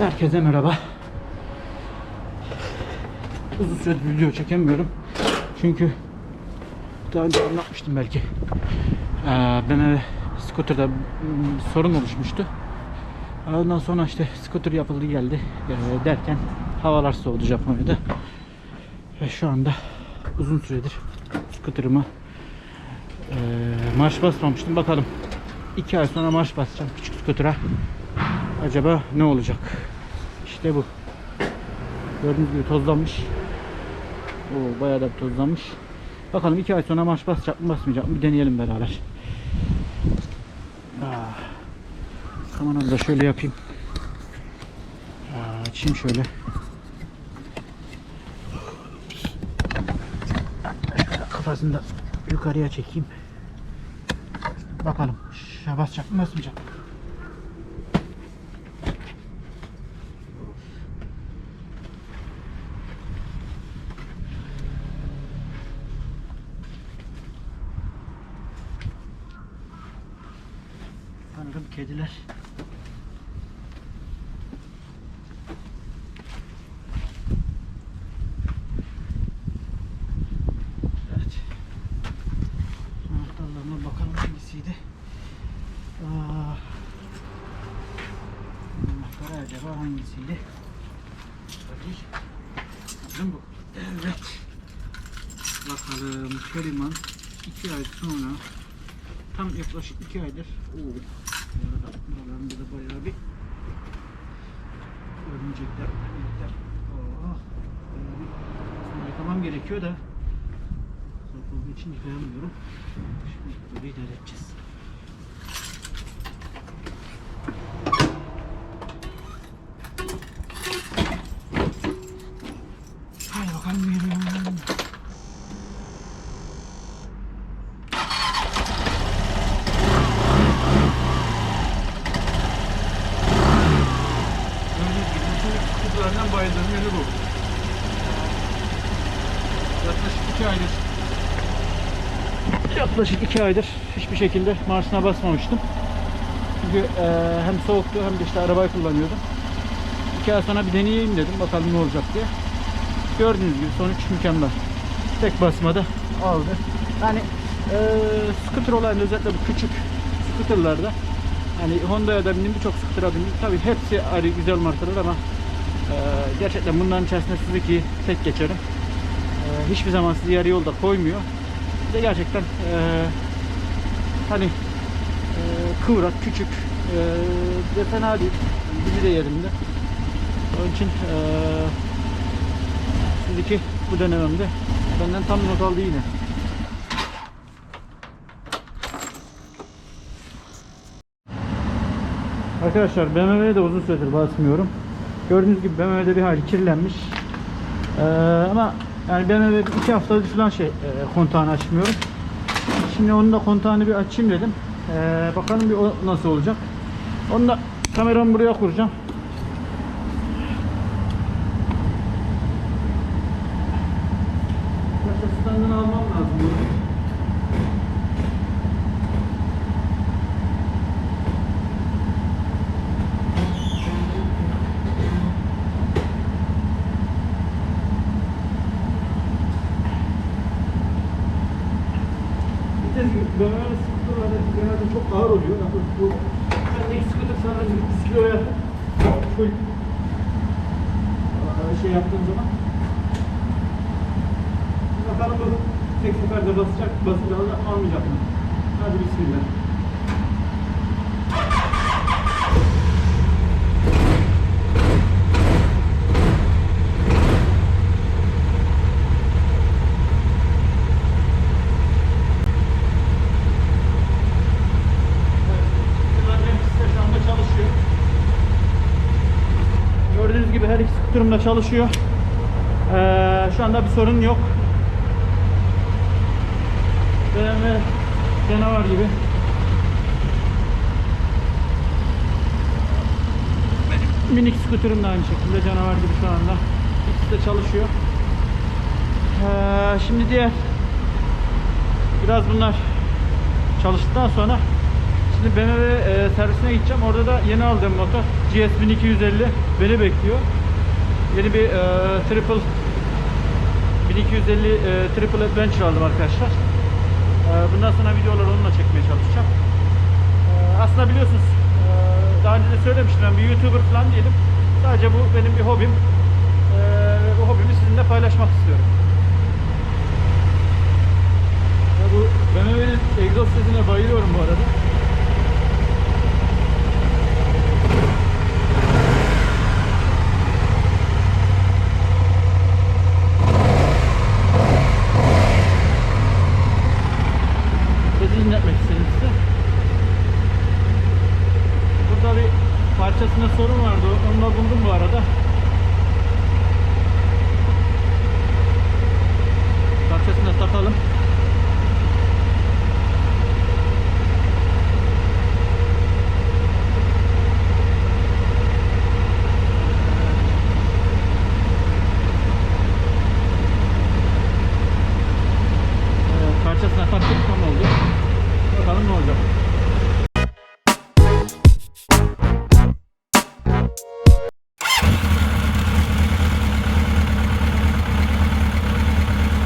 Herkese merhaba. Uzun süredir video çekemiyorum. Çünkü daha önce anlatmıştım belki. Ee, BMW scooter'da mm, sorun oluşmuştu. Ondan sonra işte scooter yapıldı geldi Ee, derken havalar soğudu Japonya'da. Ve şu anda uzun süredir scooter'ıma ee, marş basmamıştım. Bakalım 2 ay sonra marş basacağım küçük scooter'a. Acaba ne olacak? İşte bu. Gördüğünüz gibi tozlanmış. Oo, bayağı da tozlanmış. Bakalım iki ay sonra marş basacak mı basmayacak mı bir deneyelim beraber. Ah. Kameramı da şöyle yapayım. Aa, açayım şöyle. Kafasını da yukarıya çekeyim. Bakalım. Şuna basacak mı basmayacak mı? Sanırım kediler. Evet. Anahtarlarına bakalım hangisiydi. Aa, anahtarı acaba hangisiydi? Bakayım. Sanırım bu. Evet. Bakalım. Keriman 2 ay sonra tam yaklaşık 2 aydır. Oo. Bu arada gerekiyor da soğuk olduğu için yıkayamıyorum. Şimdi böyle idare edeceğiz. Haydi bakalım yürüyorum. Gördüğünüz gibi kutulardan bayıldığım yeri bu. Yaklaşık iki aydır yaklaşık iki aydır hiçbir şekilde marşına basmamıştım. Çünkü eee, hem soğuktu hem de işte arabayı kullanıyordum. İki ay sonra bir deneyeyim dedim bakalım ne olacak diye. Gördüğünüz gibi sonuç mükemmel. Tek basmada aldı. Yani eee scooter olayında özellikle bu küçük scooterlarda Hani Honda'ya da bindim birçok scooter'a bindim. Tabii hepsi ayrı güzel markalar ama gerçekten bunların içerisinde Suzuki'yi tek geçerim. Eee, hiçbir zaman sizi yarı yolda koymuyor. Bir de gerçekten eee, hani eee, kıvrak, küçük eee de fena değil. Bizi de yerinde. Onun için eee Suzuki bu dönemimde benden tam not aldı yine. Arkadaşlar BMW'ye de uzun süredir basmıyorum. Gördüğünüz gibi BMW'de bir hali kirlenmiş. Ee, ama yani BMW iki haftadır falan şey e, kontağını açmıyorum. Şimdi onun da kontağını bir açayım dedim. Ee, bakalım bir o nasıl olacak. Onu da kameramı buraya kuracağım. Başka standını almam Dediğim gibi scooterlarda genelde çok ağır oluyor. Yani bu bendeki scooter sanırım 100 kiloya full şey yaptığım zaman bakalım bu tek seferde basacak, basınca almayacak mı? Hadi bismillah. Zaten ikisi de şu anda çalışıyor. Gördüğünüz gibi her iki skuterum da çalışıyor. Ee, şu anda bir sorun yok. BMW canavar gibi. Benim minik skuterum da aynı şekilde canavar gibi şu anda. İkisi de çalışıyor. Ee, şimdi diğer biraz bunlar çalıştıktan sonra şimdi BMW e, servisine gideceğim. Orada da yeni aldığım motor GS 1250 beni bekliyor. Yeni bir e, triple 1250 e, triple adventure aldım arkadaşlar. E, bundan sonra videoları onunla çekmeye çalışacağım. E, aslında biliyorsunuz e, daha önce de söylemiştim ben bir YouTuber falan değilim. Sadece bu benim bir hobim. E, bu hobimi sizinle paylaşmak istiyorum. Ya bu BMW'nin egzoz sesine bayılıyorum bu arada. içinde sorun vardı. Onu da buldum bu arada. Parçasını takalım.